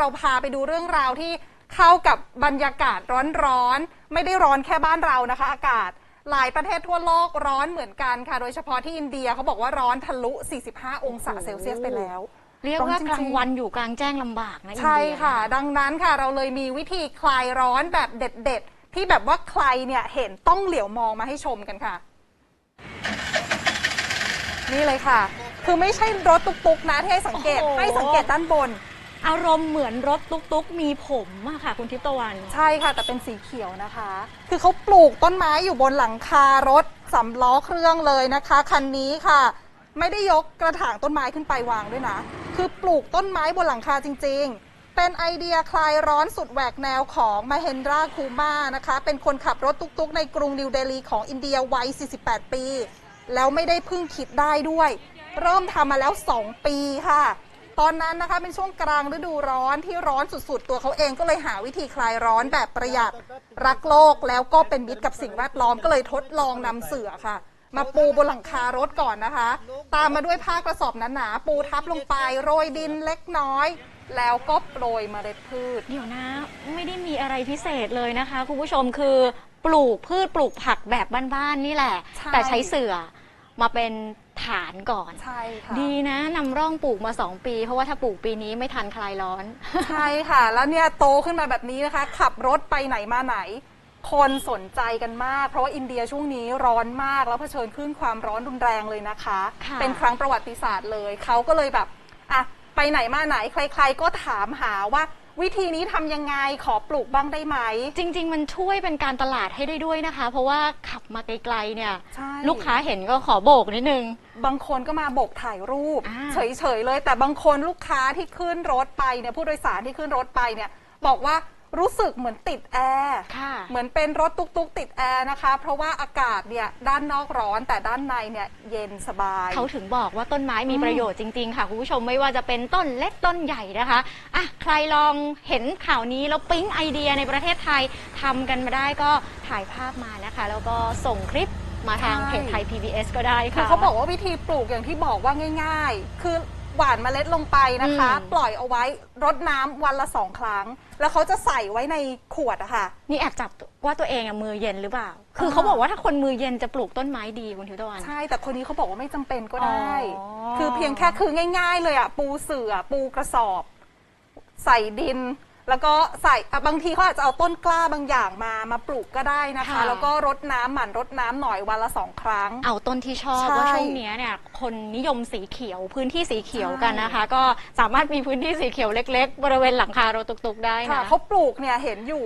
เราพาไปดูเรื่องราวที่เข้ากับบรรยากาศร้อนๆ ไม่ได้ร้อนแค่บ้านเรานะคะ อากาศ หลายประเทศทั่วโลกร้อนเหมือนกันค่ะ โดยเฉพาะที่อินเดียเขาบอกว่าร้อนทะลุ 45 องศาเซลเซียสไปแล้ว เรียกร้อนว่าจริงๆกลางวันอยู่กลางแจ้งลำบากนะอินเดีย ใช่ค่ะ ดังนั้นค่ะเราเลยมีวิธีคลายร้อนแบบเด็ด ๆ ที่แบบว่าใครเนี่ยเห็นต้องเหลียวมองมาให้ชมกันค่ะ นี่เลยค่ะ คือไม่ใช่รถตุกๆนะที่ให้สังเกตโอ้โห ให้สังเกตด้านบน อารมณ์เหมือนรถตุ๊กๆ มีผมอะค่ะคุณทิพย์ตะวัน ใช่ค่ะแต่เป็นสีเขียวนะคะ คือเขาปลูกต้นไม้อยู่บนหลังคารถสำล้อเครื่องเลยนะคะคันนี้ค่ะ ไม่ได้ยกกระถางต้นไม้ขึ้นไปวางด้วยนะ คือปลูกต้นไม้บนหลังคาจริง ๆ เป็นไอเดียคลายร้อนสุดแหวกแนวของมาเฮนราคูมานะคะ เป็นคนขับรถตุกๆ ในกรุงนิวเดลีของอินเดียวัย 48 ปี แล้วไม่ได้เพิ่งคิดได้ด้วย เริ่มทำมาแล้ว 2 ปีค่ะ ตอนนั้นนะคะเป็นช่วงกลางฤดูร้อนที่ร้อนสุดๆ ตัวเขาเองก็เลยหาวิธีคลายร้อนแบบประหยัดรักโลกแล้วก็เป็นมิตรกับสิ่งแวดล้อมก็เลยทดลองนำเสื่อค่ะ มาปูบนหลังคารถก่อนนะคะ ตามมาด้วยผ้ากระสอบหนาๆปูทับลงไปโรยดินเล็กน้อย แล้วก็โปรยเมล็ดพืช เดี๋ยวนะ ไม่ได้มีอะไรพิเศษเลยนะคะ คุณผู้ชมคือปลูกพืชปลูกผักแบบบ้านๆนี่แหละใช่แต่ใช้เสื่อมาเป็นฐานก่อน ใช่ค่ะ ดีนะนำร่องปลูกมา 2 ปี เพราะว่าถ้าปลูกปีนี้ไม่ทันคลายร้อน ใช่ค่ะ แล้วเนี่ยโตขึ้นมาแบบนี้นะคะ ขับรถไปไหนมาไหน คนสนใจกันมาก เพราะว่าอินเดียช่วงนี้ร้อนมากแล้วเผชิญคลื่นความร้อนรุนแรงเลยนะคะ ค่ะ เป็นครั้งประวัติศาสตร์เลย เขาก็เลยแบบอะไปไหนมาไหนใคร ๆ ก็ถามหาว่า วิธีนี้ทำยังไงขอปลูกบ้างได้ไหม จริง ๆ มันช่วยเป็นการตลาดให้ได้ด้วยนะคะ เพราะว่าขับมาไกลๆเนี่ย ใช่ ลูกค้าเห็นก็ขอโบกนิดนึง บางคนก็มาโบกถ่ายรูป อ่า เฉย ๆ เลย แต่บางคนลูกค้าที่ขึ้นรถไปเนี่ยผู้โดยสารที่ขึ้นรถไปเนี่ย บอกว่า รู้สึกเหมือนติดแอร์ค่ะเหมือนเป็นรถตุกๆติดแอร์นะคะ เพราะว่าอากาศเนี่ยด้านนอกร้อนแต่ด้านในเนี่ยเย็นสบาย เขาถึงบอกว่าต้นไม้มีอืมประโยชน์จริง ๆ ค่ะ คุณผู้ชมไม่ว่าจะเป็นต้นเล็กต้นใหญ่นะคะอะใครลองเห็นข่าวนี้แล้วปิ๊งไอเดียในประเทศไทยทำกันมาได้ก็ถ่ายภาพมานะคะ แล้วก็ส่งคลิปมาทางเพจไทย PBS ก็ได้คือค่ะเขาบอกว่าวิธีปลูกอย่างที่บอกว่าง่าย ๆ คือ หว่านเมล็ดลงไปนะคะ อืม ปล่อยเอาไว้รดน้ำวันละสองครั้ง แล้วเขาจะใส่ไว้ในขวดอะค่ะ นี่แอบจับว่าตัวเองอะมือเย็นหรือเปล่า คือเขาบอกว่าถ้าคนมือเย็นจะปลูกต้นไม้ดีคุณทิวตะวัน ใช่แต่คนนี้เขาบอกว่าไม่จำเป็นก็ได้ อ๋อ คือเพียงแค่คือง่าย ๆ เลยอะปูเสือปูกระสอบ ใส่ดิน แล้วก็ใส่อะบางทีเขาอาจจะเอาต้นกล้าบางอย่างมามาปลูกก็ได้นะคะ ค่ะ แล้วก็รดน้ำหมั่นรดน้ำหน่อยวันละสองครั้ง เอาต้นที่ชอบใช่ว่าช่วงเนี้ยเนี่ยคนนิยมสีเขียวพื้นที่สีเขียวใช่กันนะคะ ก็สามารถมีพื้นที่สีเขียวเล็ก ๆ บริเวณหลังคารถตุกๆได้ค่ะนะ เขาปลูกเนี่ยเห็นอยู่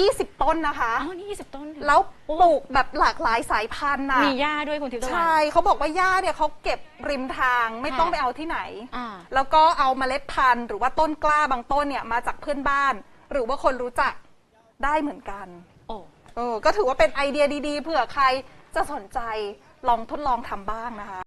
20 ต้นนะคะ อ้าวนี่ยี่สิบต้นแล้วปลูกแบบหลากหลายสายพันธุ์น่ะมีหญ้าด้วยคุณทิพย์ตะวัน ใช่เขาบอกว่าหญ้าเนี่ยเขาเก็บริมทางไม่ค่ะต้องไปเอาที่ไหน อ่า แล้วก็เอาเมล็ดพันธุ์ หรือว่าต้นกล้าบางต้นเนี่ยมาจากเพื่อนบ้าน หรือว่าคนรู้จักได้เหมือนกันโอ้ เออก็ถือว่าเป็นไอเดียดีๆเผื่อใครจะสนใจลองทดลองทำบ้างนะคะ